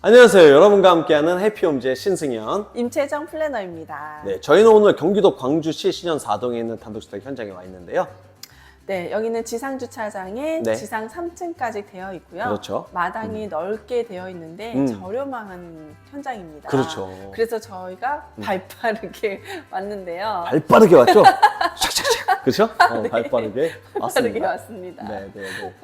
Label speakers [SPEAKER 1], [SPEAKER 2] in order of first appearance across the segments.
[SPEAKER 1] 안녕하세요. 여러분과 함께하는 해피홈즈의 신승현.
[SPEAKER 2] 임채정 플래너입니다.
[SPEAKER 1] 네, 저희는 오늘 경기도 광주시 신현 4동에 있는 단독주택 현장에 와 있는데요.
[SPEAKER 2] 네, 여기는 지상 주차장에
[SPEAKER 1] 네.
[SPEAKER 2] 지상 3층까지 되어 있고요.
[SPEAKER 1] 그렇죠.
[SPEAKER 2] 마당이 넓게 되어 있는데
[SPEAKER 1] 음.
[SPEAKER 2] 저렴한 현장입니다.
[SPEAKER 1] 그렇죠.
[SPEAKER 2] 그래서 저희가 발빠르게 왔는데요.
[SPEAKER 1] 발 빠르게 왔죠? 샥샥샥. 그렇죠? 어, 발 빠르게
[SPEAKER 2] 빠르게
[SPEAKER 1] 왔습니다.
[SPEAKER 2] 왔습니다.
[SPEAKER 1] 네, 네, 네.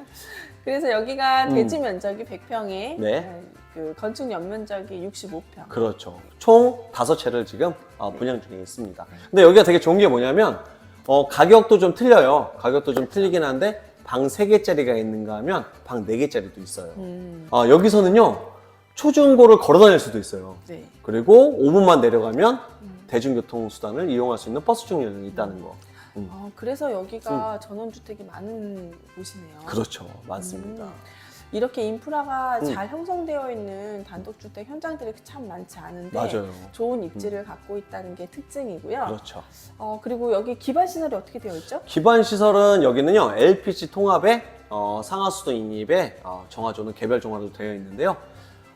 [SPEAKER 2] 그래서 여기가
[SPEAKER 1] 음.
[SPEAKER 2] 대지 면적이 100평에
[SPEAKER 1] 네.
[SPEAKER 2] 그 건축 연면적이 65평.
[SPEAKER 1] 그렇죠. 총 다섯 채를 지금 어, 분양 중에 있습니다. 근데 여기가 되게 좋은 게 뭐냐면 어, 가격도 좀 틀려요. 가격도 좀 틀리긴 한데 방 3개짜리가 있는가 하면 방 4개짜리도 있어요.
[SPEAKER 2] 음,
[SPEAKER 1] 아, 여기서는요. 초중고를 걸어 다닐 수도 있어요.
[SPEAKER 2] 네.
[SPEAKER 1] 그리고 5분만 내려가면
[SPEAKER 2] 음.
[SPEAKER 1] 대중교통 수단을 이용할 수 있는 버스 충전이 있다는 거. 음.
[SPEAKER 2] 어, 그래서 여기가 전원주택이 많은 곳이네요.
[SPEAKER 1] 그렇죠. 맞습니다.
[SPEAKER 2] 음. 이렇게 인프라가
[SPEAKER 1] 음.
[SPEAKER 2] 잘 형성되어 있는 단독주택 현장들이 참 많지 않은데
[SPEAKER 1] 맞아요.
[SPEAKER 2] 좋은 입지를 갖고 있다는 게 특징이고요.
[SPEAKER 1] 그렇죠.
[SPEAKER 2] 어, 그리고 여기 기반 시설이 어떻게 되어 있죠?
[SPEAKER 1] 기반 시설은 여기는요 LPG 통합에 어, 상하수도 인입에 어, 정화조는 개별 정화로 되어 있는데요.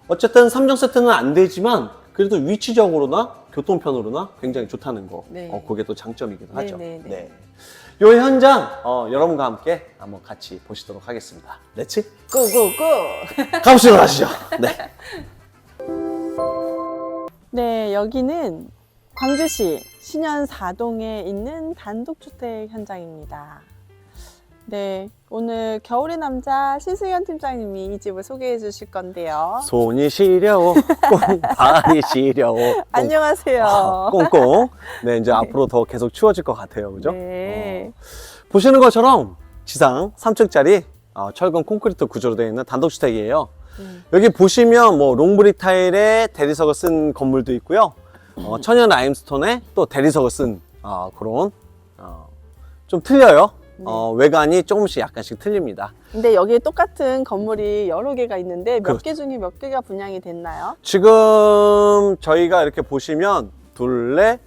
[SPEAKER 1] 어쨌든 3정 세트는 안 되지만 그래도 위치적으로나 교통편으로나 굉장히 좋다는 거.
[SPEAKER 2] 네.
[SPEAKER 1] 어, 그게 또 장점이기도
[SPEAKER 2] 네,
[SPEAKER 1] 하죠.
[SPEAKER 2] 네, 네.
[SPEAKER 1] 이 현장 어, 여러분과 함께 한번 같이 보시도록 하겠습니다. 렛츠
[SPEAKER 2] 고고고!
[SPEAKER 1] 가보시도록 하시죠. 네.
[SPEAKER 2] 네, 여기는 광주시 신현 4동에 있는 단독주택 현장입니다. 네, 오늘 겨울의 남자 신승현 팀장님이 이 집을 소개해 주실 건데요.
[SPEAKER 1] 손이 시려워, 꽁 발이 시려워.
[SPEAKER 2] 안녕하세요.
[SPEAKER 1] 아, 꽁꽁. 네, 이제 앞으로 더 계속 추워질 것 같아요. 그죠?
[SPEAKER 2] 네.
[SPEAKER 1] 어, 보시는 것처럼 지상 3층짜리 어, 철근 콘크리트 구조로 되어 있는 단독주택이에요.
[SPEAKER 2] 음.
[SPEAKER 1] 여기 보시면 뭐 롱브릭 타일에 대리석을 쓴 건물도 있고요. 어, 천연 라임스톤에 또 대리석을 쓴 어, 그런 어, 좀 틀려요. 어, 외관이 조금씩 약간씩 틀립니다.
[SPEAKER 2] 근데 여기에 똑같은 건물이 여러 개가 있는데 몇
[SPEAKER 1] 그렇죠.
[SPEAKER 2] 개 중에 몇 개가 분양이 됐나요?
[SPEAKER 1] 지금 저희가 이렇게 보시면 둘, 넷,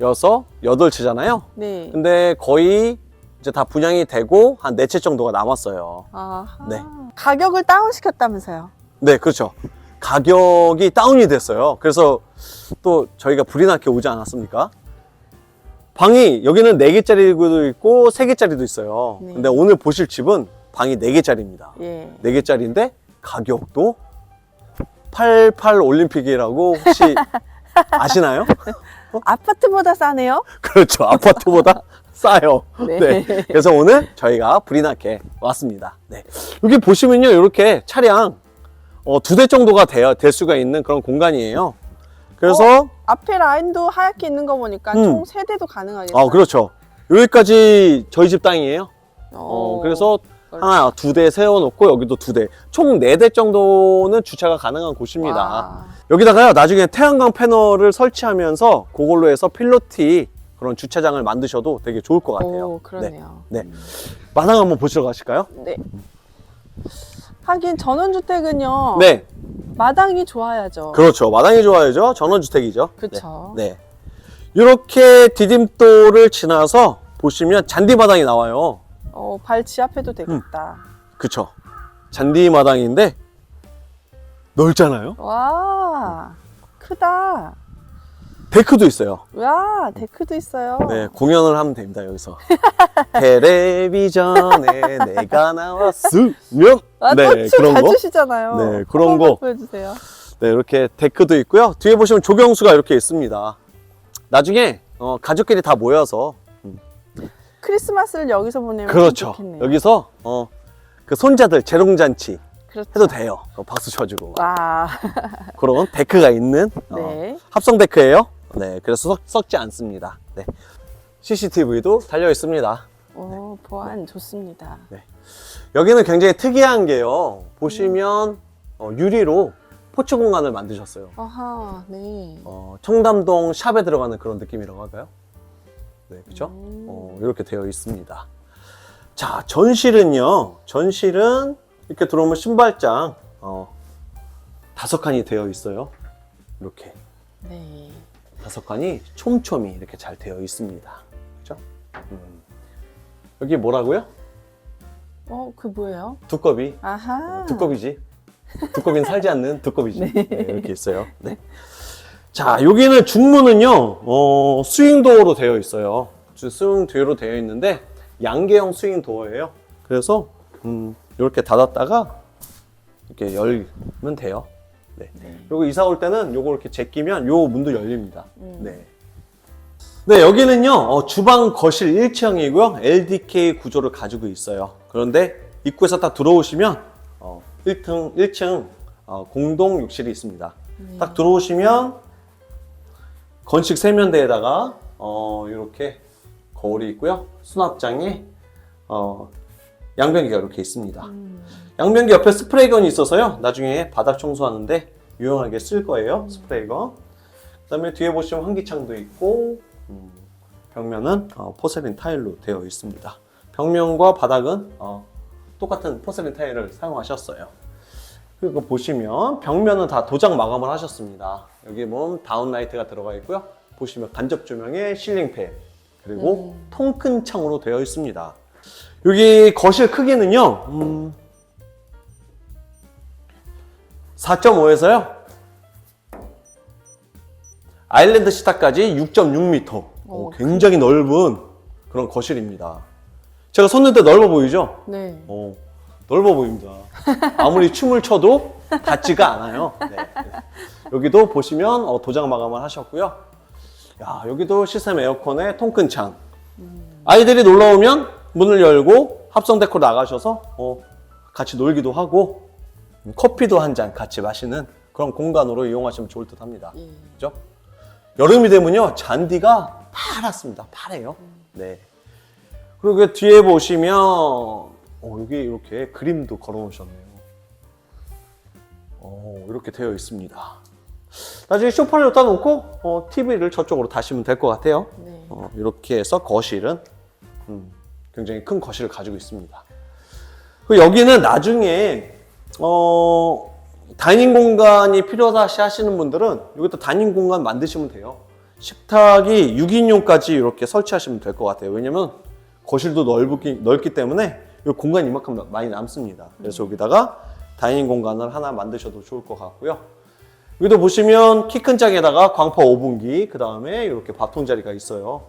[SPEAKER 1] 여섯, 여덟 채잖아요.
[SPEAKER 2] 네.
[SPEAKER 1] 근데 거의 이제 다 분양이 되고 한 네 채 정도가 남았어요.
[SPEAKER 2] 아하.
[SPEAKER 1] 네.
[SPEAKER 2] 가격을 다운시켰다면서요?
[SPEAKER 1] 네, 그렇죠. 가격이 다운이 됐어요. 그래서 또 저희가 불이 나게 오지 않았습니까? 방이 여기는 4개짜리도 있고 3개짜리도 있어요.
[SPEAKER 2] 네.
[SPEAKER 1] 근데 오늘 보실 집은 방이 4개짜리입니다.
[SPEAKER 2] 예.
[SPEAKER 1] 4개짜리인데 가격도 88 올림픽이라고 혹시 아시나요?
[SPEAKER 2] 아파트보다 싸네요?
[SPEAKER 1] 그렇죠. 아파트보다 싸요.
[SPEAKER 2] 네.
[SPEAKER 1] 네. 그래서 오늘 저희가 불이 나게 왔습니다. 네. 여기 보시면요. 이렇게 차량 어, 두 대 정도가 돼야, 될 수가 있는 그런 공간이에요. 그래서,
[SPEAKER 2] 앞에 라인도 하얗게 있는 거 보니까
[SPEAKER 1] 음.
[SPEAKER 2] 총 세대도 가능하겠어요.
[SPEAKER 1] 아, 그렇죠. 여기까지 저희 집 땅이에요. 어, 그래서 하나, 두 대 세워놓고 여기도 두 대. 총 네 대 정도는 주차가 가능한 곳입니다.
[SPEAKER 2] 와.
[SPEAKER 1] 여기다가요, 나중에 태양광 패널을 설치하면서 그걸로 해서 필로티 그런 주차장을 만드셔도 되게 좋을 것 같아요.
[SPEAKER 2] 오, 그러네요.
[SPEAKER 1] 네. 마당 한번 보시러 가실까요?
[SPEAKER 2] 네. 하긴 전원주택은요.
[SPEAKER 1] 네.
[SPEAKER 2] 마당이 좋아야죠.
[SPEAKER 1] 그렇죠. 마당이 좋아야죠. 전원주택이죠.
[SPEAKER 2] 그쵸.
[SPEAKER 1] 네. 네. 이렇게 디딤돌을 지나서 보시면 잔디마당이 나와요.
[SPEAKER 2] 어, 발 지압해도 되겠다.
[SPEAKER 1] 그쵸. 잔디마당인데 넓잖아요.
[SPEAKER 2] 와, 크다.
[SPEAKER 1] 데크도 있어요.
[SPEAKER 2] 와, 데크도 있어요.
[SPEAKER 1] 네, 공연을 하면 됩니다, 여기서. 텔레비전에 내가 나왔으면.
[SPEAKER 2] 아,
[SPEAKER 1] 네, 그런
[SPEAKER 2] 잘
[SPEAKER 1] 거.
[SPEAKER 2] 추시잖아요.
[SPEAKER 1] 네, 그런
[SPEAKER 2] 한 번만
[SPEAKER 1] 거.
[SPEAKER 2] 보여주세요.
[SPEAKER 1] 네, 이렇게 데크도 있고요. 뒤에 보시면 조경수가 이렇게 있습니다. 나중에 어, 가족끼리 다 모여서
[SPEAKER 2] 크리스마스를 여기서 보내면 참
[SPEAKER 1] 그렇죠.
[SPEAKER 2] 좋겠네요.
[SPEAKER 1] 여기서 어, 그 손자들 재롱잔치
[SPEAKER 2] 그렇죠.
[SPEAKER 1] 해도 돼요. 어, 박수 쳐주고
[SPEAKER 2] 와,
[SPEAKER 1] 그런 데크가 있는 어,
[SPEAKER 2] 네.
[SPEAKER 1] 합성 데크예요. 네, 그래서 썩, 썩지 않습니다. 네. CCTV도 달려 있습니다.
[SPEAKER 2] 오, 보안 좋습니다.
[SPEAKER 1] 여기는 굉장히 특이한 게요. 보시면 어, 유리로 포츠 공간을 만드셨어요.
[SPEAKER 2] 아하, 네.
[SPEAKER 1] 어, 청담동 샵에 들어가는 그런 느낌이라고 할까요? 네, 그죠?
[SPEAKER 2] 음.
[SPEAKER 1] 어, 이렇게 되어 있습니다. 자, 전실은요. 전실은 이렇게 들어오면 신발장 어, 다섯 칸이 되어 있어요. 이렇게.
[SPEAKER 2] 네.
[SPEAKER 1] 다섯 칸이 촘촘히 이렇게 잘 되어 있습니다. 그죠? 음. 여기 뭐라고요?
[SPEAKER 2] 어, 그 뭐예요?
[SPEAKER 1] 두꺼비.
[SPEAKER 2] 아하.
[SPEAKER 1] 두꺼비지. 두꺼비는 살지 않는 두꺼비지. 네, 이렇게 있어요. 네. 자, 여기는 중문은요, 어, 스윙 도어로 되어 있어요. 주- 스윙 도어로 되어 있는데, 양계형 스윙 도어예요. 그래서, 음, 이렇게 닫았다가, 이렇게 열면 돼요. 네.
[SPEAKER 2] 네.
[SPEAKER 1] 그리고 이사 올 때는 요거 이렇게 제끼면 요 문도 열립니다.
[SPEAKER 2] 음.
[SPEAKER 1] 네. 네, 여기는요, 어, 주방 거실 1층이고요. LDK 구조를 가지고 있어요. 그런데 입구에서 딱 들어오시면, 어, 1층, 1층, 어, 공동 욕실이 있습니다.
[SPEAKER 2] 네.
[SPEAKER 1] 딱 들어오시면, 건식 세면대에다가, 어, 이렇게 거울이 있고요. 수납장에, 어, 양변기가 이렇게 있습니다.
[SPEAKER 2] 음.
[SPEAKER 1] 양변기 옆에 스프레이건이 있어서요. 나중에 바닥 청소하는데 유용하게 쓸 거예요. 스프레이건. 그 다음에 뒤에 보시면 환기창도 있고 음, 벽면은 어, 포세린 타일로 되어 있습니다. 벽면과 바닥은 어, 똑같은 포세린 타일을 사용하셨어요. 그리고 보시면 벽면은 다 도장 마감을 하셨습니다. 여기 보면 다운라이트가 들어가 있고요. 보시면 간접 조명에 실링팬 그리고 통큰 창으로 되어 있습니다. 여기 거실 크기는요. 음, 4.5에서요. 아일랜드 시타까지 6.6m.
[SPEAKER 2] 오,
[SPEAKER 1] 굉장히 넓은 그런 거실입니다. 제가 섰는데 넓어 보이죠?
[SPEAKER 2] 네.
[SPEAKER 1] 어, 넓어 보입니다. 아무리 춤을 춰도 닿지가 않아요. 네. 여기도 보시면 어, 도장 마감을 하셨고요. 야, 여기도 시스템 에어컨에 통큰 창. 아이들이 놀러 오면 문을 열고 합성 데코 나가셔서 어, 같이 놀기도 하고 음, 커피도 한 잔 같이 마시는 그런 공간으로 이용하시면 좋을 듯 합니다.
[SPEAKER 2] 예.
[SPEAKER 1] 그죠? 여름이 되면요, 잔디가 파랗습니다. 파래요. 네. 그리고 그 뒤에 보시면, 어, 여기 이렇게 그림도 걸어 놓으셨네요. 어, 이렇게 되어 있습니다. 나중에 소파를 여기다 놓고, 어, TV를 저쪽으로 다시면 될 것 같아요.
[SPEAKER 2] 네.
[SPEAKER 1] 어, 이렇게 해서 거실은, 음, 굉장히 큰 거실을 가지고 있습니다. 그 여기는 나중에, 어, 다이닝 공간이 필요하시 하시는 분들은 여기도 다이닝 공간 만드시면 돼요. 식탁이 6인용까지 이렇게 설치하시면 될 것 같아요. 왜냐면 거실도 넓기, 넓기 때문에 이 공간이 이만큼 많이 남습니다. 그래서 여기다가 다이닝 공간을 하나 만드셔도 좋을 것 같고요. 여기도 보시면 키 큰 짝에다가 광파 오븐기, 그 다음에 이렇게 밥통 자리가 있어요.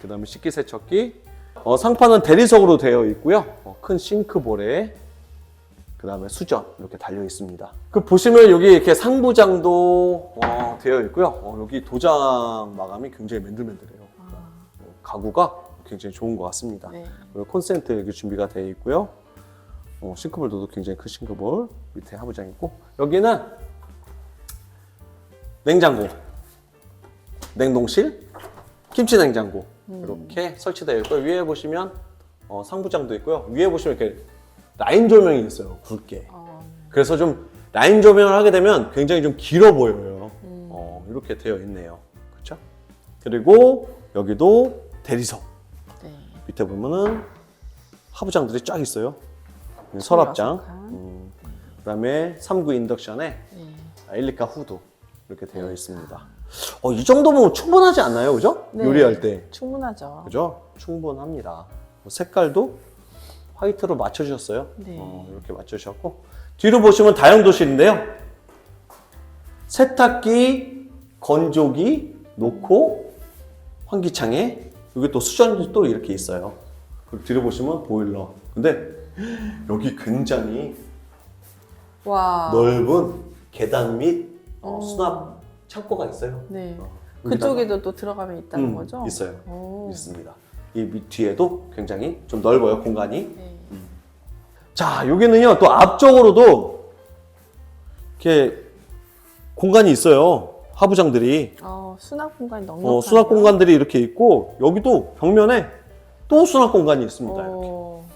[SPEAKER 1] 그 다음에 식기세척기. 어, 상판은 대리석으로 되어 있고요. 어, 큰 싱크볼에 그 다음에 수전 이렇게 달려 있습니다. 그 보시면 여기 이렇게 상부장도 어, 되어 있고요. 어, 여기 도장 마감이 굉장히 맨들맨들해요. 어, 가구가 굉장히 좋은 것 같습니다.
[SPEAKER 2] 네.
[SPEAKER 1] 그리고 콘센트 여기 준비가 되어 있고요. 어, 싱크볼도 굉장히 큰 싱크볼 밑에 하부장 있고 여기는 냉장고, 냉동실, 김치 냉장고 이렇게 설치되어 있고 위에 보시면 어, 상부장도 있고요. 위에 보시면 이렇게 라인 조명이 있어요. 굵게.
[SPEAKER 2] 어,
[SPEAKER 1] 그래서 좀 라인 조명을 하게 되면 굉장히 좀 길어 보여요. 어, 이렇게 되어 있네요. 그렇죠? 그리고 여기도 대리석.
[SPEAKER 2] 네.
[SPEAKER 1] 밑에 보면은 하부장들이 쫙 있어요. 서랍장. 음, 그다음에 3구 인덕션에
[SPEAKER 2] 네.
[SPEAKER 1] 일리카 후드 이렇게 되어 있습니다. 어, 이 정도면 충분하지 않나요, 그죠?
[SPEAKER 2] 네.
[SPEAKER 1] 요리할 때,
[SPEAKER 2] 충분하죠.
[SPEAKER 1] 그죠? 충분합니다. 뭐 색깔도 화이트로 맞춰주셨어요.
[SPEAKER 2] 네.
[SPEAKER 1] 어, 이렇게 맞춰주셨고 뒤로 보시면 다용도실인데요. 세탁기, 건조기 놓고 환기창에 여기 또 수전이 또 이렇게 있어요. 그리고 뒤로 보시면 보일러. 근데 여기 굉장히
[SPEAKER 2] 와.
[SPEAKER 1] 넓은 계단 및 어,
[SPEAKER 2] 오.
[SPEAKER 1] 수납 창고가 있어요.
[SPEAKER 2] 네.
[SPEAKER 1] 어,
[SPEAKER 2] 그쪽에도 또 들어가면 있다는
[SPEAKER 1] 음,
[SPEAKER 2] 거죠?
[SPEAKER 1] 있어요.
[SPEAKER 2] 오.
[SPEAKER 1] 있습니다. 이밑 뒤에도 굉장히 좀 넓어요 공간이.
[SPEAKER 2] 네.
[SPEAKER 1] 자 여기는요 또 앞쪽으로도 이렇게 공간이 있어요 하부장들이
[SPEAKER 2] 어, 수납 공간이 넉넉하네요.
[SPEAKER 1] 어, 수납 공간들이 이렇게 있고 여기도 벽면에 또 수납 공간이 있습니다. 이렇게.
[SPEAKER 2] 어,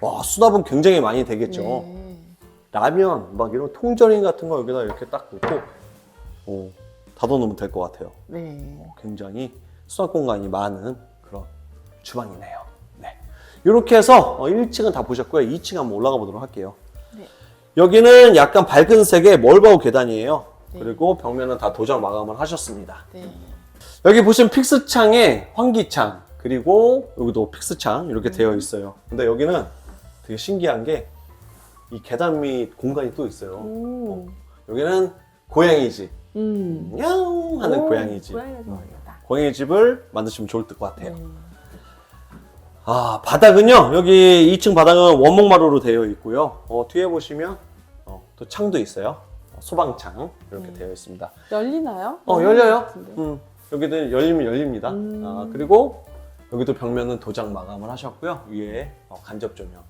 [SPEAKER 1] 와 수납은 굉장히 많이 되겠죠.
[SPEAKER 2] 네.
[SPEAKER 1] 라면 막 이런 통조림 같은 거 여기다 이렇게 딱 놓고 어, 닫아놓으면 될 것 같아요.
[SPEAKER 2] 네.
[SPEAKER 1] 굉장히 수납 공간이 많은 주방이네요. 네. 이렇게 해서 1층은 다 보셨고요. 2층 한번 올라가 보도록 할게요.
[SPEAKER 2] 네.
[SPEAKER 1] 여기는 약간 밝은 색의 멀바우 계단이에요.
[SPEAKER 2] 네.
[SPEAKER 1] 그리고 벽면은 다 도장 마감을 하셨습니다.
[SPEAKER 2] 네.
[SPEAKER 1] 여기 보시면 픽스 창에 환기창 그리고 여기도 픽스 창 이렇게 되어 있어요. 근데 여기는 되게 신기한 게 이 계단 밑 공간이 또 있어요.
[SPEAKER 2] 오.
[SPEAKER 1] 여기는 고양이 집,
[SPEAKER 2] 음.
[SPEAKER 1] 야옹 하는
[SPEAKER 2] 오,
[SPEAKER 1] 고양이 집.
[SPEAKER 2] 고양이
[SPEAKER 1] 집을 만드시면 좋을 것 같아요.
[SPEAKER 2] 음.
[SPEAKER 1] 아 바닥은요 여기 2층 바닥은 원목마루로 되어 있고요. 어, 뒤에 보시면 어, 또 창도 있어요. 어, 소방창 이렇게 되어 있습니다.
[SPEAKER 2] 열리나요?
[SPEAKER 1] 어 열려요.
[SPEAKER 2] 같은데.
[SPEAKER 1] 음, 여기도 열리면 열립니다.
[SPEAKER 2] 음.
[SPEAKER 1] 아, 그리고 여기도 벽면은 도장 마감을 하셨고요. 위에 어, 간접 조명.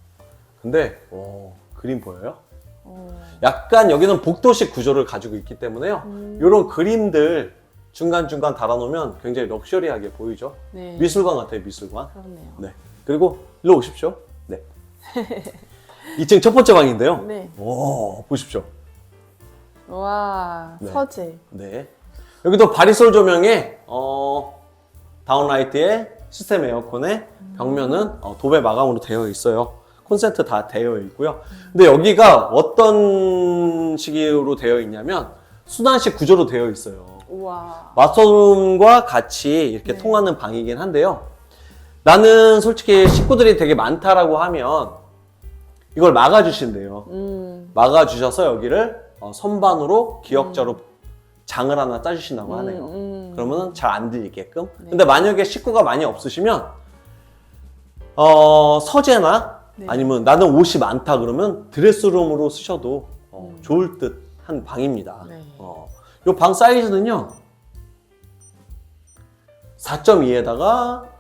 [SPEAKER 1] 근데 오, 그림 보여요?
[SPEAKER 2] 어.
[SPEAKER 1] 약간 여기는 복도식 구조를 가지고 있기 때문에요.
[SPEAKER 2] 음.
[SPEAKER 1] 이런 그림들 중간중간 달아놓으면 굉장히 럭셔리하게 보이죠.
[SPEAKER 2] 네.
[SPEAKER 1] 미술관 같아요, 미술관.
[SPEAKER 2] 그렇네요.
[SPEAKER 1] 네. 그리고 일로 오십시오. 네. 2층 첫 번째 방인데요.
[SPEAKER 2] 네.
[SPEAKER 1] 오, 보십시오.
[SPEAKER 2] 와
[SPEAKER 1] 네.
[SPEAKER 2] 서재.
[SPEAKER 1] 네. 여기도 바리솔 조명에 어, 다운라이트에 시스템 에어컨에 벽면은 어, 도배 마감으로 되어 있어요. 콘센트 다 되어 있고요. 근데 여기가 어떤 식으로 되어 있냐면 순환식 구조로 되어 있어요.
[SPEAKER 2] 우와.
[SPEAKER 1] 마스터룸과 같이 이렇게
[SPEAKER 2] 네.
[SPEAKER 1] 통하는 방이긴 한데요. 나는 솔직히 식구들이 되게 많다라고 하면 이걸 막아주신대요.
[SPEAKER 2] 음.
[SPEAKER 1] 막아주셔서 여기를 어, 선반으로 기역자로 장을 하나 짜주신다고 하네요.
[SPEAKER 2] 음, 음.
[SPEAKER 1] 그러면 잘 안 들리게끔.
[SPEAKER 2] 네.
[SPEAKER 1] 근데 만약에 식구가 많이 없으시면 어, 서재나
[SPEAKER 2] 네.
[SPEAKER 1] 아니면 나는 옷이 많다 그러면 드레스룸으로 쓰셔도 어,
[SPEAKER 2] 음.
[SPEAKER 1] 좋을 듯한 방입니다.
[SPEAKER 2] 네.
[SPEAKER 1] 어, 이방 사이즈는요 4.2에다가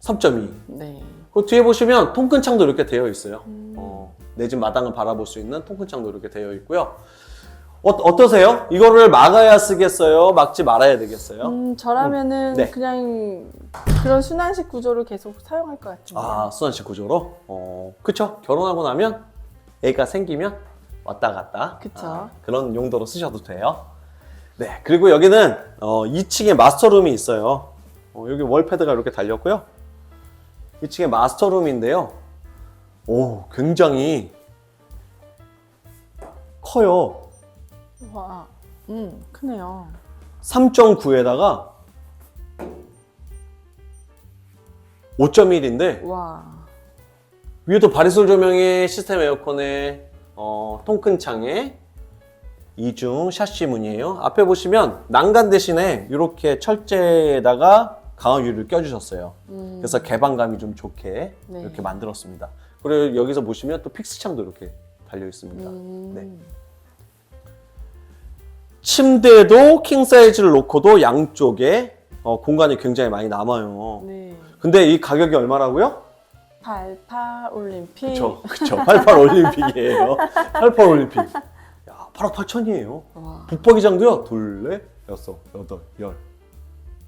[SPEAKER 1] 3.2.
[SPEAKER 2] 네.
[SPEAKER 1] 그 뒤에 보시면 통큰 창도 이렇게 되어 있어요.
[SPEAKER 2] 음.
[SPEAKER 1] 어, 내 집 마당을 바라볼 수 있는 통큰 창도 이렇게 되어 있고요. 어, 어떠세요? 이거를 막아야 쓰겠어요? 막지 말아야 되겠어요?
[SPEAKER 2] 음, 저라면은
[SPEAKER 1] 네.
[SPEAKER 2] 그냥 그런 순환식 구조를 계속 사용할 것 같은데.
[SPEAKER 1] 아, 수환식 구조로? 어, 그쵸. 결혼하고 나면 애가 생기면 왔다 갔다.
[SPEAKER 2] 그쵸.
[SPEAKER 1] 아, 그런 용도로 쓰셔도 돼요. 네. 그리고 여기는 어, 2층에 마스터룸이 있어요. 어, 여기 월패드가 이렇게 달렸고요. 2층에 마스터룸인데요. 오, 굉장히 커요.
[SPEAKER 2] 와. 음, 크네요.
[SPEAKER 1] 3.9에다가 5.1인데
[SPEAKER 2] 와.
[SPEAKER 1] 위에도 바리솔 조명에 시스템 에어컨에 어, 통큰 창에 이중 샤시 문이에요. 앞에 보시면 난간 대신에 이렇게 철제에다가 강화 유리를 껴주셨어요.
[SPEAKER 2] 음.
[SPEAKER 1] 그래서 개방감이 좀 좋게
[SPEAKER 2] 네.
[SPEAKER 1] 이렇게 만들었습니다. 그리고 여기서 보시면 또 픽스 창도 이렇게 달려 있습니다.
[SPEAKER 2] 음.
[SPEAKER 1] 네. 침대도 킹 사이즈를 놓고도 양쪽에 어, 공간이 굉장히 많이 남아요.
[SPEAKER 2] 네.
[SPEAKER 1] 근데 이 가격이 얼마라고요?
[SPEAKER 2] 88 올림픽.
[SPEAKER 1] 그쵸, 그쵸. 88 올림픽이에요. 88 올림픽. 야, 8억 8천이에요.
[SPEAKER 2] 와.
[SPEAKER 1] 북박이장도요. 둘, 넷, 여섯, 여덟, 열,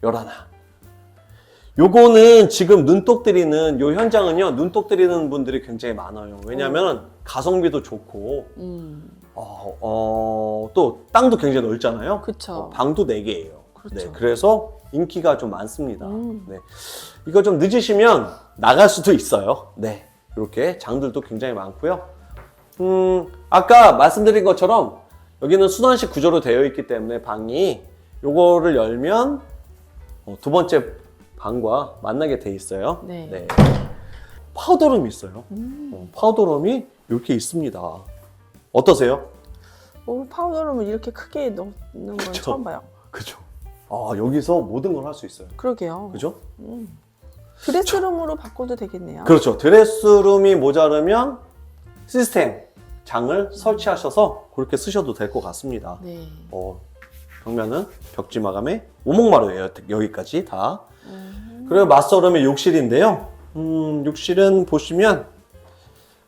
[SPEAKER 1] 열하나. 요거는 지금 눈독 들이는 요 현장은요, 눈독 들이는 분들이 굉장히 많아요. 왜냐면 가성비도 좋고,
[SPEAKER 2] 음.
[SPEAKER 1] 어, 어, 또 땅도 굉장히 넓잖아요.
[SPEAKER 2] 그쵸.
[SPEAKER 1] 어, 방도 4개예요.
[SPEAKER 2] 그렇죠.
[SPEAKER 1] 네, 그래서 인기가 좀 많습니다.
[SPEAKER 2] 음.
[SPEAKER 1] 네. 이거 좀 늦으시면 나갈 수도 있어요. 네. 이렇게 장들도 굉장히 많고요. 음, 아까 말씀드린 것처럼 여기는 순환식 구조로 되어 있기 때문에 방이 요거를 열면 어, 두 번째 방과 만나게 돼 있어요.
[SPEAKER 2] 네.
[SPEAKER 1] 파우더룸이 있어요.
[SPEAKER 2] 음.
[SPEAKER 1] 어, 파우더룸이 이렇게 있습니다. 어떠세요?
[SPEAKER 2] 오, 파우더룸을 이렇게 크게 넣는 건
[SPEAKER 1] 그쵸.
[SPEAKER 2] 처음 봐요.
[SPEAKER 1] 그죠? 아, 여기서 모든 걸 할 수 있어요.
[SPEAKER 2] 그러게요.
[SPEAKER 1] 그죠?
[SPEAKER 2] 음. 드레스룸으로 바꿔도 되겠네요.
[SPEAKER 1] 그렇죠. 드레스룸이 모자르면 시스템 장을 설치하셔서 그렇게 쓰셔도 될 것 같습니다.
[SPEAKER 2] 네.
[SPEAKER 1] 어, 벽면은 벽지 마감에 오목마루예요. 여기까지 다.
[SPEAKER 2] 음.
[SPEAKER 1] 그리고 마스터룸의 욕실인데요. 음, 욕실은 보시면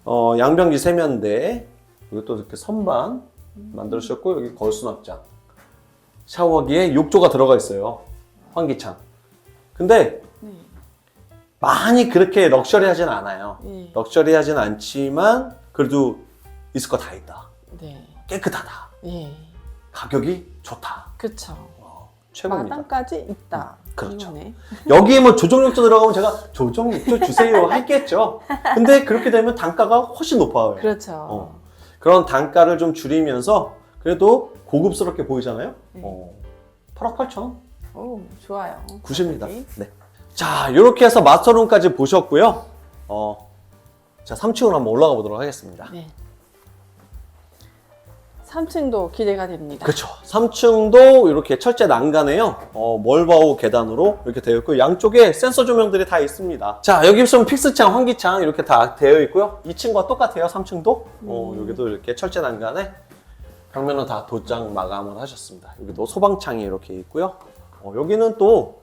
[SPEAKER 1] 어, 양변기 세면대 그리고 또 이렇게 선반 만들어 주셨고 여기 거울 수납장 샤워기에 욕조가 들어가 있어요. 환기창. 근데
[SPEAKER 2] 네.
[SPEAKER 1] 많이 그렇게 럭셔리하진 않아요.
[SPEAKER 2] 네.
[SPEAKER 1] 럭셔리하진 않지만 그래도 있을 거 다 있다.
[SPEAKER 2] 네.
[SPEAKER 1] 깨끗하다.
[SPEAKER 2] 예.
[SPEAKER 1] 가격이 좋다.
[SPEAKER 2] 그쵸.
[SPEAKER 1] 어, 최고입니다.
[SPEAKER 2] 마당까지 있다.
[SPEAKER 1] 그렇죠. 여기에 뭐 조정욕조 들어가면 제가 조정욕조 주세요 했겠죠. 근데 그렇게 되면 단가가 훨씬 높아요.
[SPEAKER 2] 그렇죠.
[SPEAKER 1] 어. 그런 단가를 좀 줄이면서 그래도 고급스럽게 보이잖아요.
[SPEAKER 2] 네.
[SPEAKER 1] 어, 8억 8천
[SPEAKER 2] 오, 좋아요.
[SPEAKER 1] 굿입니다.
[SPEAKER 2] 가격이.
[SPEAKER 1] 네. 자, 이렇게 해서 마스터룸까지 보셨고요. 어, 자, 3층으로 한번 올라가 보도록 하겠습니다.
[SPEAKER 2] 네. 3층도 기대가 됩니다.
[SPEAKER 1] 그렇죠. 3층도 이렇게 철제 난간에요. 어, 멀바우 계단으로 이렇게 되어 있고 양쪽에 센서 조명들이 다 있습니다. 자, 여기 보시면 픽스창, 환기창 이렇게 다 되어 있고요. 2층과 똑같아요. 3층도. 어,
[SPEAKER 2] 음.
[SPEAKER 1] 여기도 이렇게 철제 난간에 벽면은 다 도장 마감을 하셨습니다. 여기도 소방창이 이렇게 있고요. 어, 여기는 또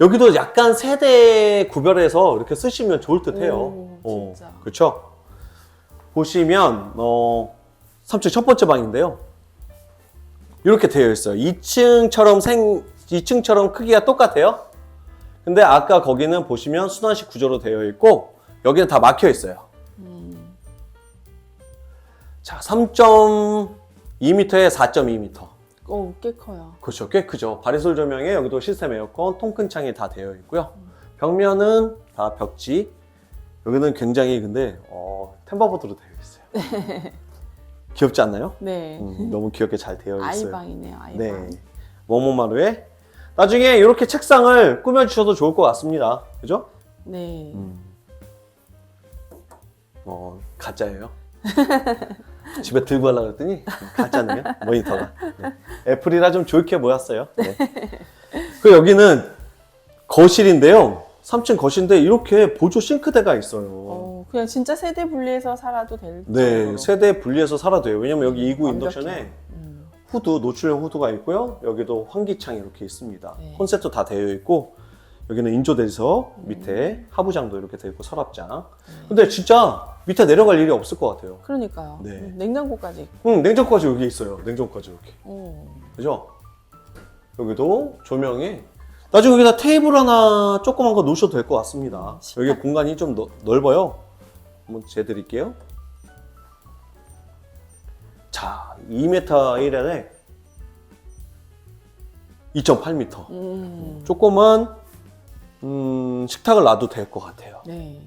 [SPEAKER 1] 여기도 약간 세대 구별해서 이렇게 쓰시면 좋을 듯해요.
[SPEAKER 2] 오,
[SPEAKER 1] 어,
[SPEAKER 2] 진짜.
[SPEAKER 1] 그렇죠. 보시면 어, 3층 첫 번째 방인데요. 이렇게 되어 있어요. 2층처럼 생 2층처럼 크기가 똑같아요. 근데 아까 거기는 보시면 순환식 구조로 되어 있고 여기는 다 막혀 있어요.
[SPEAKER 2] 음,
[SPEAKER 1] 자, 3.2m에 4.2m.
[SPEAKER 2] 오, 꽤 커요.
[SPEAKER 1] 그렇죠. 꽤 크죠. 바리솔 조명에 여기도 시스템 에어컨, 통큰 창이 다 되어 있고요. 벽면은 다 벽지. 여기는 굉장히 근데 어, 템버보드로 되어 있어요. 귀엽지 않나요?
[SPEAKER 2] 네.
[SPEAKER 1] 음, 너무 귀엽게 잘 되어 있어요.
[SPEAKER 2] 아이방이네요, 아이방.
[SPEAKER 1] 네. 모모마루에 나중에 이렇게 책상을 꾸며주셔도 좋을 것 같습니다. 그죠?
[SPEAKER 2] 네.
[SPEAKER 1] 음. 어, 가짜예요. 집에 들고 가려고 했더니 가짜네요. 모니터가. 네. 애플이라 좀 좋게 모였어요. 네. 그 여기는 거실인데요. 3층 거실인데 이렇게 보조 싱크대가 있어요.
[SPEAKER 2] 어, 그냥 진짜 세대 분리해서 살아도 될
[SPEAKER 1] 네,
[SPEAKER 2] 정도로.
[SPEAKER 1] 세대 분리해서 살아도 돼요. 왜냐면 여기 2구
[SPEAKER 2] 완벽해요.
[SPEAKER 1] 인덕션에
[SPEAKER 2] 음,
[SPEAKER 1] 후드, 노출형 후드가 있고요. 여기도 환기창이 이렇게 있습니다.
[SPEAKER 2] 네.
[SPEAKER 1] 콘셉트 다 되어 있고 여기는 인조대서 밑에 하부장도 이렇게 되어 있고 서랍장. 근데 진짜 밑에 내려갈 일이 없을 것 같아요.
[SPEAKER 2] 그러니까요.
[SPEAKER 1] 네.
[SPEAKER 2] 음, 냉장고까지 있고.
[SPEAKER 1] 응, 냉장고까지 여기 있어요. 냉장고까지 이렇게.
[SPEAKER 2] 오.
[SPEAKER 1] 그죠? 여기도 조명이 나중에 여기다 테이블 하나 조그만 거 놓으셔도 될 것 같습니다. 여기 공간이 좀 넓- 넓어요. 한번 재드릴게요. 자, 2m 1엘에 2.8m.
[SPEAKER 2] 음.
[SPEAKER 1] 조그만 음, 식탁을 놔도 될 것 같아요.
[SPEAKER 2] 네.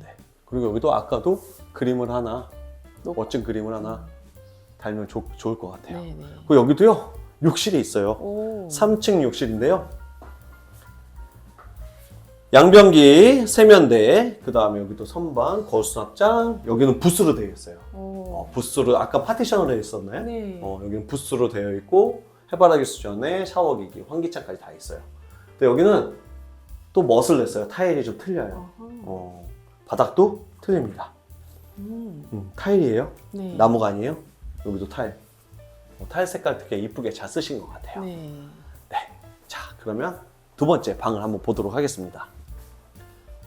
[SPEAKER 1] 그리고 여기도 아까도 그림을 하나
[SPEAKER 2] 놓-
[SPEAKER 1] 멋진 그림을 하나 달면 좋, 좋을 것 같아요.
[SPEAKER 2] 네, 네.
[SPEAKER 1] 그리고 여기도요 욕실이 있어요.
[SPEAKER 2] 오.
[SPEAKER 1] 3층 욕실인데요. 양변기, 세면대, 그 다음에 여기도 선반, 거수납장, 여기는 부스로 되어 있어요.
[SPEAKER 2] 오.
[SPEAKER 1] 어, 부스로 아까 파티션으로 되어 있었나요?
[SPEAKER 2] 네.
[SPEAKER 1] 어, 여기는 부스로 되어 있고 해바라기 수전에 샤워기기, 환기창까지 다 있어요. 근데 여기는 또 멋을 냈어요. 타일이 좀 틀려요. 어, 바닥도 틀립니다.
[SPEAKER 2] 음.
[SPEAKER 1] 음, 타일이에요.
[SPEAKER 2] 네.
[SPEAKER 1] 나무가 아니에요. 여기도 타일. 어, 타일 색깔 되게 이쁘게 잘 쓰신 것 같아요.
[SPEAKER 2] 네.
[SPEAKER 1] 자, 그러면 두 번째 방을 한번 보도록 하겠습니다.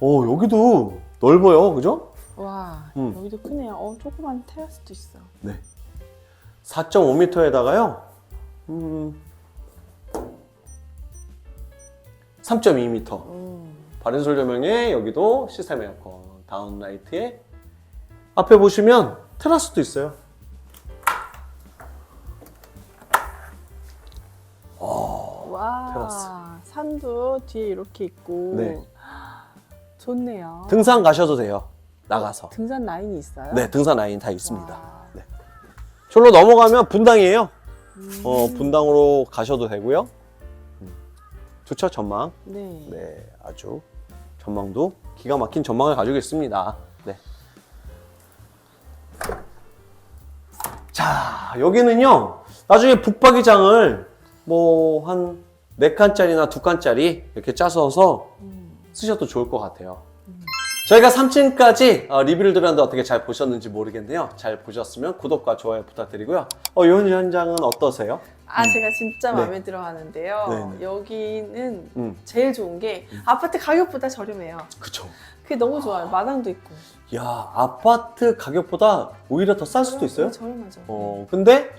[SPEAKER 1] 오, 여기도 넓어요. 그죠?
[SPEAKER 2] 와,
[SPEAKER 1] 음.
[SPEAKER 2] 여기도 크네요. 어, 조그만 테라스도 있어.
[SPEAKER 1] 네. 4.5m에다가요. 음, 3.2m.
[SPEAKER 2] 음.
[SPEAKER 1] 바른솔 조명에 여기도 시스템 에어컨, 다운라이트에 앞에 보시면 테라스도 있어요.
[SPEAKER 2] 와,
[SPEAKER 1] 테라스.
[SPEAKER 2] 산도 뒤에 이렇게 있고.
[SPEAKER 1] 네.
[SPEAKER 2] 좋네요.
[SPEAKER 1] 등산 가셔도 돼요. 나가서.
[SPEAKER 2] 등산 라인이 있어요?
[SPEAKER 1] 네, 등산 라인 다 있습니다.
[SPEAKER 2] 와.
[SPEAKER 1] 저로 넘어가면 분당이에요.
[SPEAKER 2] 음.
[SPEAKER 1] 어, 분당으로 가셔도 되고요. 음. 좋죠, 전망.
[SPEAKER 2] 네.
[SPEAKER 1] 네, 아주 전망도 기가 막힌 전망을 가지고 있습니다. 네. 자, 여기는요. 나중에 북박이장을 뭐 한 네 칸짜리나 두 칸짜리 이렇게 짜서서
[SPEAKER 2] 음.
[SPEAKER 1] 쓰셔도 좋을 것 같아요. 저희가 3층까지 어, 리뷰를 드렸는데 어떻게 잘 보셨는지 모르겠네요. 잘 보셨으면 구독과 좋아요 부탁드리고요. 어, 이 현장은 어떠세요?
[SPEAKER 2] 아, 제가 진짜
[SPEAKER 1] 네.
[SPEAKER 2] 마음에 들어 하는데요.
[SPEAKER 1] 네, 네.
[SPEAKER 2] 여기는
[SPEAKER 1] 음,
[SPEAKER 2] 제일 좋은 게 아파트 가격보다 저렴해요.
[SPEAKER 1] 그쵸.
[SPEAKER 2] 그게 너무 좋아요. 마당도 있고.
[SPEAKER 1] 야, 아파트 가격보다 오히려 더 쌀 수도 있어요?
[SPEAKER 2] 저렴하죠.
[SPEAKER 1] 어, 근데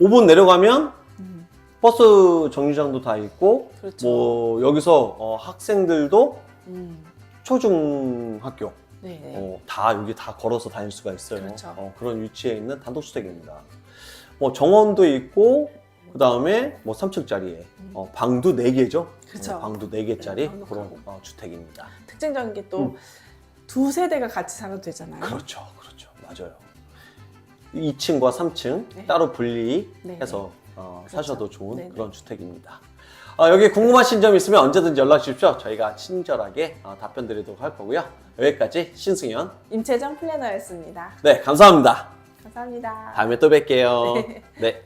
[SPEAKER 1] 5분 내려가면
[SPEAKER 2] 음,
[SPEAKER 1] 버스 정류장도 다 있고,
[SPEAKER 2] 그렇죠.
[SPEAKER 1] 뭐, 여기서 어, 학생들도
[SPEAKER 2] 음,
[SPEAKER 1] 초중학교,
[SPEAKER 2] 네. 네.
[SPEAKER 1] 어, 다 여기 다 걸어서 다닐 수가 있어요.
[SPEAKER 2] 그렇죠.
[SPEAKER 1] 어, 그런 위치에 있는 단독주택입니다. 뭐 정원도 있고, 그 다음에 뭐 3층짜리에 어, 방도 4개죠.
[SPEAKER 2] 그렇죠.
[SPEAKER 1] 방도 4개짜리
[SPEAKER 2] 네,
[SPEAKER 1] 그런
[SPEAKER 2] 방도
[SPEAKER 1] 어, 주택입니다.
[SPEAKER 2] 특징적인 게또
[SPEAKER 1] 음.
[SPEAKER 2] 두 세대가 같이 살아도 되잖아요.
[SPEAKER 1] 그렇죠, 그렇죠, 맞아요. 2층과 3층
[SPEAKER 2] 네.
[SPEAKER 1] 따로 분리해서
[SPEAKER 2] 네.
[SPEAKER 1] 어,
[SPEAKER 2] 그렇죠.
[SPEAKER 1] 사셔도 좋은
[SPEAKER 2] 네, 네.
[SPEAKER 1] 그런 주택입니다. 어, 여기 궁금하신 점 있으면 언제든지 연락 주십시오. 저희가 친절하게 어, 답변 드리도록 할 거고요. 여기까지 신승현.
[SPEAKER 2] 임채정 플래너였습니다.
[SPEAKER 1] 네, 감사합니다.
[SPEAKER 2] 감사합니다.
[SPEAKER 1] 다음에 또 뵐게요. 네.